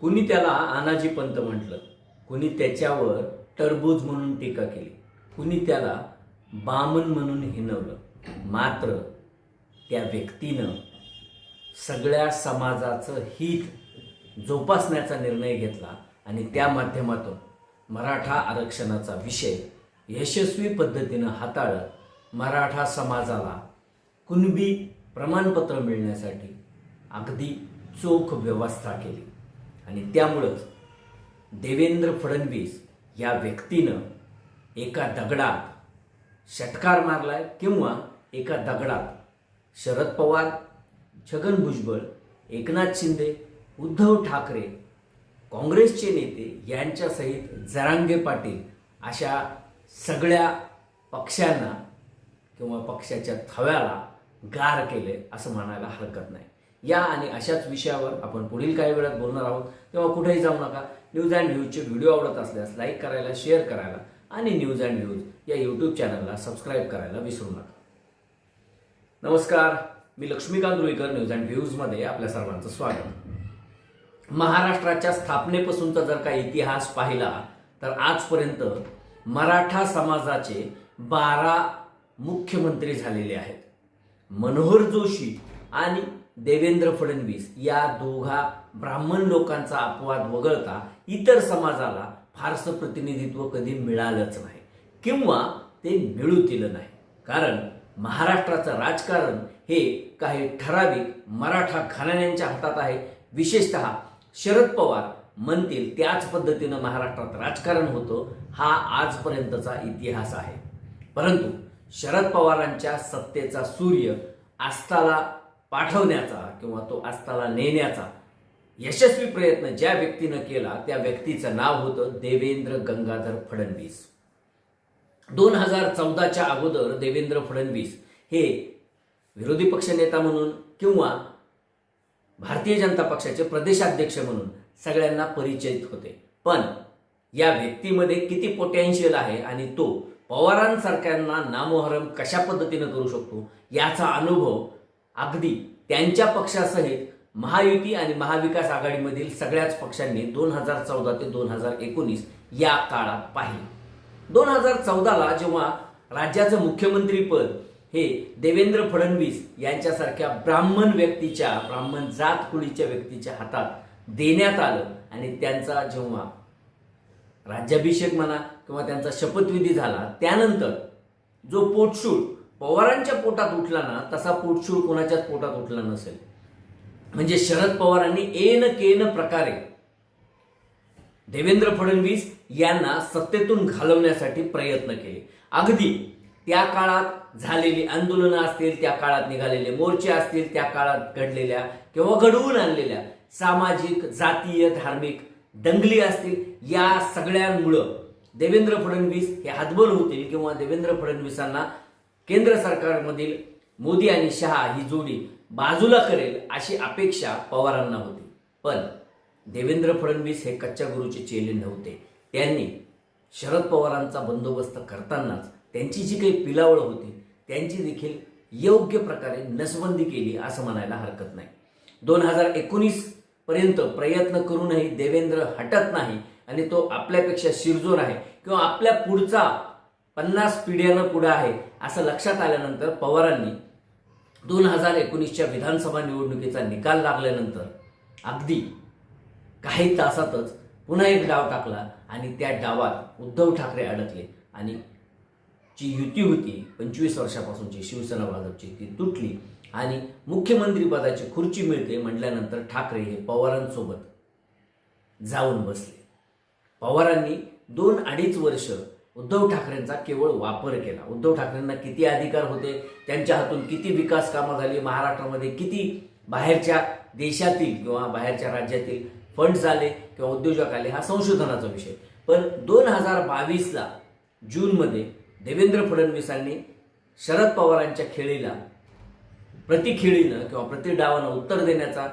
कुणी त्याला आनाजी पंत म्हटलं? कुणी त्याच्यावर टरबूज म्हणून टीका केली. कुणी त्याला बामन म्हणून हिनवलं मात्र त्या व्यक्तीनं सगळ्या समाजाचं हित जोपासण्याचा निर्णय घेतला आणि त्या माध्यमातून मराठा आरक्षणाचा विषय यशस्वी पद्धतीनं हाताळत मराठा समाजाला कुणबी प्रमाणपत्र मिळण्यासाठी अगदी चोख व्यवस्था केली. आणि त्यामुळंच देवेंद्र फडणवीस या व्यक्तीनं एका दगडात षटकार मारलाय किंवा एका दगडात शरद पवार छगन भुजबळ एकनाथ शिंदे उद्धव ठाकरे काँग्रेसचे नेते यांच्यासहित जरांगे पाटील अशा सगळ्या पक्षांना किंवा पक्षाच्या थव्याला गार केले असं म्हणायला हरकत नाही. या आणि अशाच विषयावर आपण पुढील काही वेळात बोलणार आहोत. तेव्हा कुठेही जाऊ नका. न्यूज अँड व्ह्यूजचे व्हिडिओ आवडत असल्यास लाईक करायला शेअर करायला आणि न्यूज अँड व्ह्यूज या यूट्यूब चॅनलला सबस्क्राईब करायला विसरू नका. नमस्कार. मी लक्ष्मीकांत रुईकर न्यूज अँड व्ह्यूजमध्ये आपल्या सर्वांचं स्वागत. महाराष्ट्राच्या स्थापनेपासूनचा जर का इतिहास पाहिला तर आजपर्यंत मराठा समाजाचे बारा मुख्यमंत्री झालेले आहेत. मनोहर जोशी आणि देवेंद्र फडणवीस या दोघा ब्राह्मण लोकांचा अपवाद वगळता इतर समाजाला फारसं प्रतिनिधित्व कधी मिळालंच नाही. किंवा ते मिळू दिलं नाही. कारण महाराष्ट्राचं राजकारण हे काही ठराविक मराठा घराण्यांच्या हातात आहे. विशेषतः शरद पवार म्हणतील त्याच पद्धतीनं महाराष्ट्रात राजकारण होतं हा आजपर्यंतचा इतिहास आहे. परंतु शरद पवारांच्या सत्तेचा सूर्य आस्थाला पाठवण्याचा किंवा तो आस्थाला नेण्याचा यशस्वी प्रयत्न ज्या व्यक्तीनं केला त्या व्यक्तीचं नाव होतं देवेंद्र गंगाधर फडणवीस. दोन हजार चौदाच्या अगोदर देवेंद्र फडणवीस हे विरोधी पक्षनेता म्हणून किंवा भारतीय जनता पक्षाचे प्रदेशाध्यक्ष म्हणून सगळ्यांना परिचित होते. पण या व्यक्तीमध्ये किती पोटॅन्शियल आहे आणि तो पवारांसारख्यांना नामोहरम कशा पद्धतीनं करू शकतो याचा अनुभव अगदी त्यांच्या पक्षासहित महायुती आणि महाविकास आघाडीमधील सगळ्याच पक्षांनी दोन हजार चौदा ते दोन हजार एकोणीस या काळात पाहिले. दोन हजार चौदाला जेव्हा राज्याचं मुख्यमंत्रीपद हे देवेंद्र फडणवीस यांच्यासारख्या ब्राह्मण व्यक्तीच्या ब्राह्मण जात कुळीच्या व्यक्तीच्या हातात देण्यात आलं आणि त्यांचा जेव्हा राज्याभिषेक म्हणा किंवा त्यांचा शपथविधी झाला त्यानंतर जो पोटशूळ पवारांच्या पोटात उठला ना तसा पोटशूळ कोणाच्याच पोटात उठला नसेल. म्हणजे शरद पवारांनी एन केन प्रकारे देवेंद्र फडणवीस यांना सत्तेतून घालवण्यासाठी प्रयत्न केले. अगदी त्या काळात झालेली आंदोलनं असतील त्या काळात निघालेले मोर्चे असतील त्या काळात घडलेल्या किंवा घडवून आणलेल्या सामाजिक जातीय धार्मिक दंगली असतील या सगळ्यांमुळं देवेंद्र फडणवीस हे हतबल होतील किंवा देवेंद्र फडणवीसांना केंद्र सरकारमधील मोदी आणि शहा ही जोडी बाजूला करेल अशी अपेक्षा पवारांना होती. पण देवेंद्र फडणवीस हे कच्च्या गुरुचे चेले नव्हते. त्यांनी शरद पवारांचा बंदोबस्त करतानाच त्यांची जी काही पिलावळ होती त्यांची देखील योग्य प्रकारे नसबंदी केली असं म्हणायला हरकत नाही. दोन हजार एकोणीस पर्यंत प्रयत्न करूनही देवेंद्र हटत नाही आणि तो आपल्यापेक्षा शिरजोर आहे किंवा आपल्या पुढचा पन्नास पिढ्यानं पुढं आहे असं लक्षात आल्यानंतर पवारांनी दोन हजार एकोणीसच्या विधानसभा निवडणुकीचा निकाल लागल्यानंतर अगदी काही तासातच पुन्हा एक डाव टाकला आणि त्या डावात उद्धव ठाकरे अडकले आणि जी युती होती पंचवीस वर्षापासूनची शिवसेना भाजपची ती तुटली आणि मुख्यमंत्रीपदाची खुर्ची मिळते म्हटल्यानंतर ठाकरे हे पवारांसोबत जाऊन बसले. पवारांनी दोन अडीच वर्ष उद्धव ठाकरेंचा केवळ वापर केला. उद्धव ठाकरेंना किती अधिकार होते? त्यांच्या हातून किती विकास कामं झाली? महाराष्ट्रामध्ये किती बाहेरच्या देशातील किंवा बाहेरच्या राज्यातील फंड्स आले किंवा उद्योजक आले? हा संशोधनाचा विषय. पण दोन हजार बावीसला जूनमध्ये देवेंद्र फडणवीसांनी शरद पवारांच्या खेळीला प्रतिखेळीनं किंवा प्रतिडावानं उत्तर देण्याचा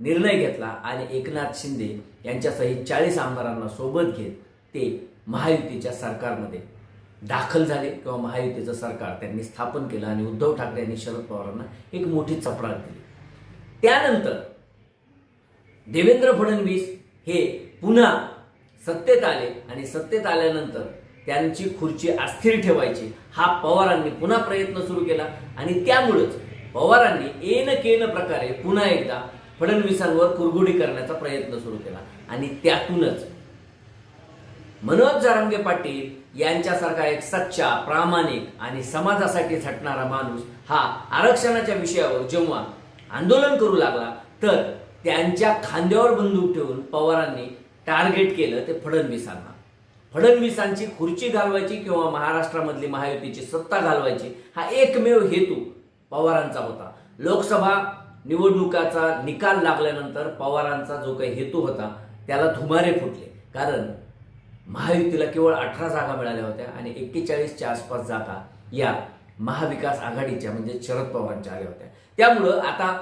निर्णय घेतला आणि एकनाथ शिंदे यांच्यासहित चाळीस आमदारांना सोबत घेत ते महायुतीच्या सरकारमध्ये दाखल झाले किंवा महायुतीचं सरकार त्यांनी स्थापन केलं आणि उद्धव ठाकरे यांनी शरद पवारांना एक मोठी चपराक दिली. त्यानंतर देवेंद्र फडणवीस हे पुन्हा सत्तेत आले आणि सत्तेत आल्यानंतर त्यांची खुर्ची अस्थिर ठेवायची. हा पवारांनी पुन्हा प्रयत्न सुरू केला आणि त्यामुळंच पवारांनी एन केन प्रकारे पुन्हा एकदा फडणवीसांवर कुरघोडी करण्याचा प्रयत्न सुरू केला. आणि त्यातूनच मनोज जारंगे पाटील यांच्यासारखा एक सच्चा प्रामाणिक आणि समाजासाठी झटणारा माणूस हा आरक्षणाच्या विषयावर जेव्हा आंदोलन करू लागला तर त्यांच्या खांद्यावर बंदूक ठेवून पवारांनी टार्गेट केलं ते फडणवीसांना. फडणवीसांची खुर्ची घालवायची किंवा महाराष्ट्रामधली महायुतीची सत्ता घालवायची हा एकमेव हेतू पवारांचा होता. लोकसभा निवडणुकाचा निकाल लागल्यानंतर पवारांचा जो काही हेतू होता त्याला धुमारे फुटले. कारण महायुतीला केवळ अठरा जागा मिळाल्या होत्या आणि एक्केचाळीसच्या आसपास जागा या महाविकास आघाडीच्या म्हणजे शरद पवारांच्या आल्या होत्या. त्यामुळं आता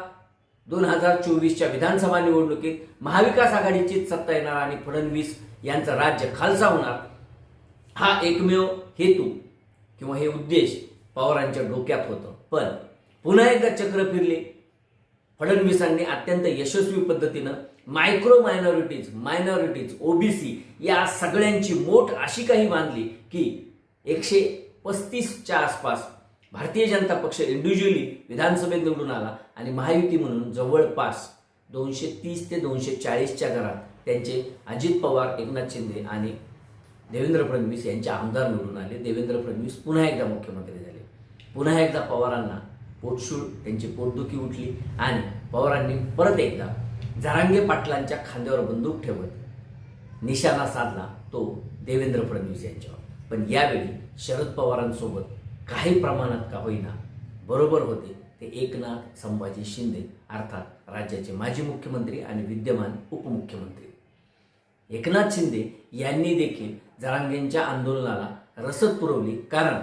दोन हजार चोवीसच्या विधानसभा निवडणुकीत महाविकास आघाडीचीच सत्ता येणार आणि फडणवीस यांचं राज्य खालसा होणार हा एकमेव हेतू किंवा हे उद्देश पवारांच्या डोक्यात होतं. पण पुन्हा एकदा चक्र फिरले. फडणवीसांनी अत्यंत यशस्वी पद्धतीनं मायक्रो मायनॉरिटीज मायनॉरिटीज ओबीसी या सगळ्यांची मोठ अशी काही बांधली की एकशे पस्तीसच्या आसपास भारतीय जनता पक्ष इंडिव्हिज्युअली विधानसभेत निवडून आला आणि महायुती म्हणून जवळपास दोनशे तीस ते दोनशे चाळीसच्या घरात त्यांचे अजित पवार एकनाथ शिंदे आणि देवेंद्र फडणवीस यांचे आमदार निवडून आले. देवेंद्र फडणवीस पुन्हा एकदा मुख्यमंत्री झाले. पुन्हा एकदा पवारांना पोटशूळ त्यांची पोटदुखी उठली आणि पवारांनी परत एकदा जरांगे पाटलांच्या खांद्यावर बंदूक ठेवत निशाणा साधला तो देवेंद्र फडणवीस यांच्यावर. पण यावेळी शरद पवारांसोबत काही प्रमाणात का होईना बरोबर होते ते एकनाथ संभाजी शिंदे अर्थात राज्याचे माजी मुख्यमंत्री आणि विद्यमान उपमुख्यमंत्री. एकनाथ शिंदे यांनी देखील जरांगेंच्या आंदोलनाला रसद पुरवली कारण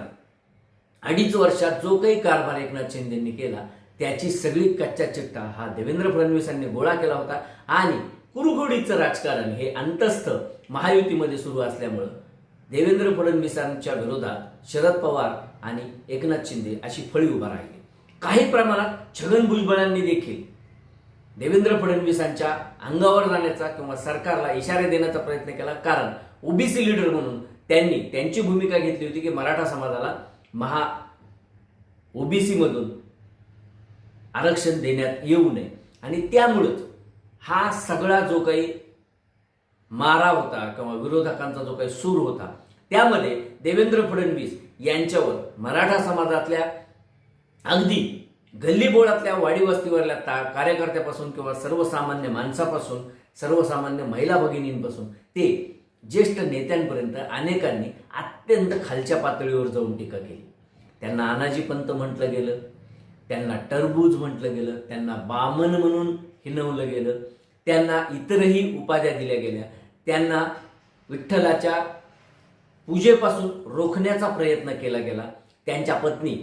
अडीच वर्षात जो काही कारभार एकनाथ शिंदेंनी केला त्याची सगळी कच्चा चिट्टा हा देवेंद्र फडणवीसांनी गोळा केला होता आणि कुरघोडीचं राजकारण हे अंतस्थ महायुतीमध्ये सुरू असल्यामुळं देवेंद्र फडणवीसांच्या विरोधात शरद पवार आणि एकनाथ शिंदे अशी फळी उभा राहिली. काही प्रमाणात छगन भुजबळांनी देखील देवेंद्र फडणवीसांच्या अंगावर जाण्याचा किंवा सरकारला इशारे देण्याचा प्रयत्न केला कारण ओबीसी लीडर म्हणून त्यांनी त्यांची भूमिका घेतली होती की मराठा समाजाला महा ओबीसीमधून आरक्षण देण्यात येऊ नये. आणि त्यामुळंच हा सगळा जो काही मारा होता किंवा विरोधकांचा जो काही सूर होता त्यामध्ये देवेंद्र फडणवीस यांच्यावर मराठा समाजातल्या अगदी गल्लीबोळातल्या वाडीवस्तीवरल्या ता कार्यकर्त्यापासून किंवा सर्वसामान्य माणसापासून सर्वसामान्य महिला भगिनींपासून ते ज्येष्ठ नेत्यांपर्यंत अनेकांनी अत्यंत खालच्या पातळीवर जाऊन टीका केली. त्यांना अनाजी पंत म्हटलं गेलं त्यांना टरबूज म्हटलं गेलं त्यांना बामन म्हणून हिनवलं गेलं त्यांना इतरही उपाध्या दिल्या गेल्या. त्यांना विठ्ठलाच्या पूजेपासून रोखण्याचा प्रयत्न केला गेला. त्यांच्या पत्नी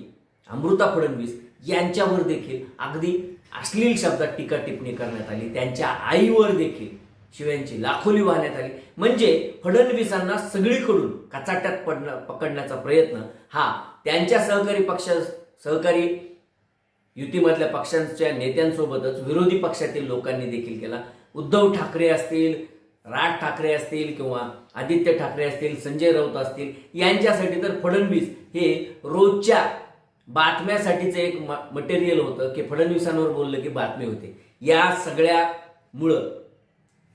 अमृता फडणवीस यांच्यावर देखील अगदी अश्लील शब्दात टीका टिप्पणी करण्यात आली. त्यांच्या आईवर देखील शिव्यांची लाखोली वाहण्यात आली. म्हणजे फडणवीसांना सगळीकडून कचाट्यात पडणं पकडण्याचा प्रयत्न हा त्यांच्या सहकारी पक्ष सहकारी युतीमधल्या पक्षांच्या नेत्यांसोबतच विरोधी पक्षातील लोकांनी देखील केला. उद्धव ठाकरे असतील राज ठाकरे असतील किंवा आदित्य ठाकरे असतील संजय राऊत असतील यांच्यासाठी तर फडणवीस हे रोजच्या बातम्यासाठीचं एक मटेरियल होतं की फडणवीसांवर बोललं की बातमी होते. या सगळ्यामुळं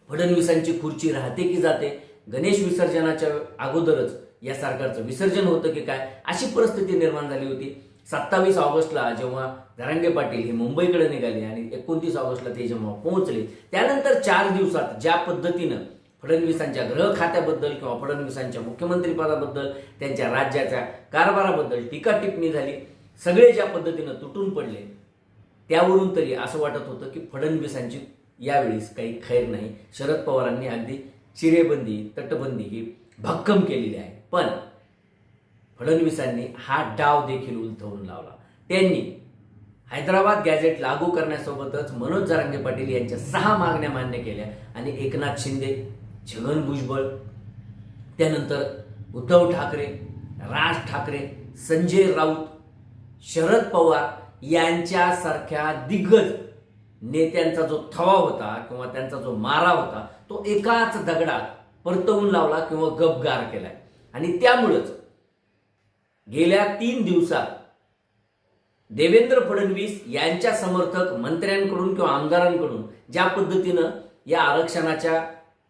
फडणवीसांची खुर्ची राहते की जाते? गणेश विसर्जनाच्या अगोदरच या सरकारचं विसर्जन होतं की काय? अशी परिस्थिती निर्माण झाली होती. सत्तावीस ऑगस्टला जेव्हा धरांगे पाटील हे मुंबईकडे निघाले आणि एकोणतीस ऑगस्टला ते जेव्हा पोहोचले त्यानंतर चार दिवसात ज्या पद्धतीनं फडणवीसांच्या गृह खात्याबद्दल किंवा फडणवीसांच्या मुख्यमंत्रीपदाबद्दल त्यांच्या राज्याच्या कारभाराबद्दल टीका टिप्पणी झाली सगळे ज्या पद्धतीनं तुटून पडले त्यावरून तरी असं वाटत होतं की फडणवीसांची यावेळीस काही खैर नाही. शरद पवारांनी अगदी चिरेबंदी तटबंदी ही भक्कम केलेली आहे. पण फडणवीसांनी हा डाव देखील उलथवून लावला. त्यांनी हैदराबाद गॅझेट लागू करण्यासोबतच मनोज जरांगे पाटील यांच्या सहा मागण्या मान्य केल्या आणि एकनाथ शिंदे छगन भुजबळ त्यानंतर उद्धव ठाकरे राज ठाकरे संजय राऊत शरद पवार यांच्यासारख्या दिग्गज नेत्यांचा जो थवा होता किंवा त्यांचा जो मारा होता तो एकाच दगडात परतवून लावला किंवा गबगार केलाय. आणि त्यामुळंच गेल्या तीन दिवसात देवेंद्र फडणवीस यांच्या समर्थक मंत्र्यांकडून किंवा आमदारांकडून ज्या पद्धतीनं या आरक्षणाच्या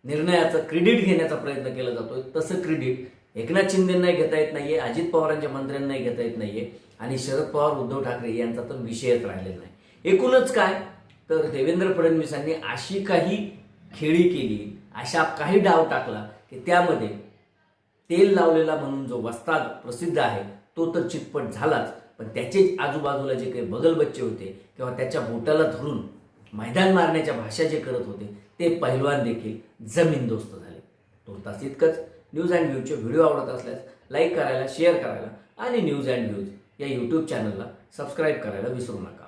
निर्णयाचं क्रेडिट घेण्याचा प्रयत्न केला जातोय तसं क्रेडिट एकनाथ शिंदेंनाही घेता येत नाहीये अजित पवारांच्या मंत्र्यांनाही घेता येत नाहीये आणि शरद पवार उद्धव ठाकरे यांचा तर विषयच राहिलेला नाही. एकूणच काय? तर देवेंद्र फडणवीसांनी अशी काही खेळी केली अशा काही डाव टाकला की त्यामध्ये तेल लावलेला म्हणून जो वस्ताद प्रसिद्ध आहे तो तर चितपट झालाच. पण त्याचे आजूबाजूला जे काही बगलबच्चे होते किंवा त्याच्या बोटाला धरून मैदान मारण्याच्या भाषा जे करत होते ते पहिलवान देखील जमीनदोस्त झाले. तुर्तास इतकंच. न्यूज अँड व्ह्यूचे व्हिडिओ आवडत असल्यास लाईक करायला शेअर करायला आणि न्यूज अँड व्ह्यूज या यूट्यूब चॅनलला सबस्क्राईब करायला विसरू नका.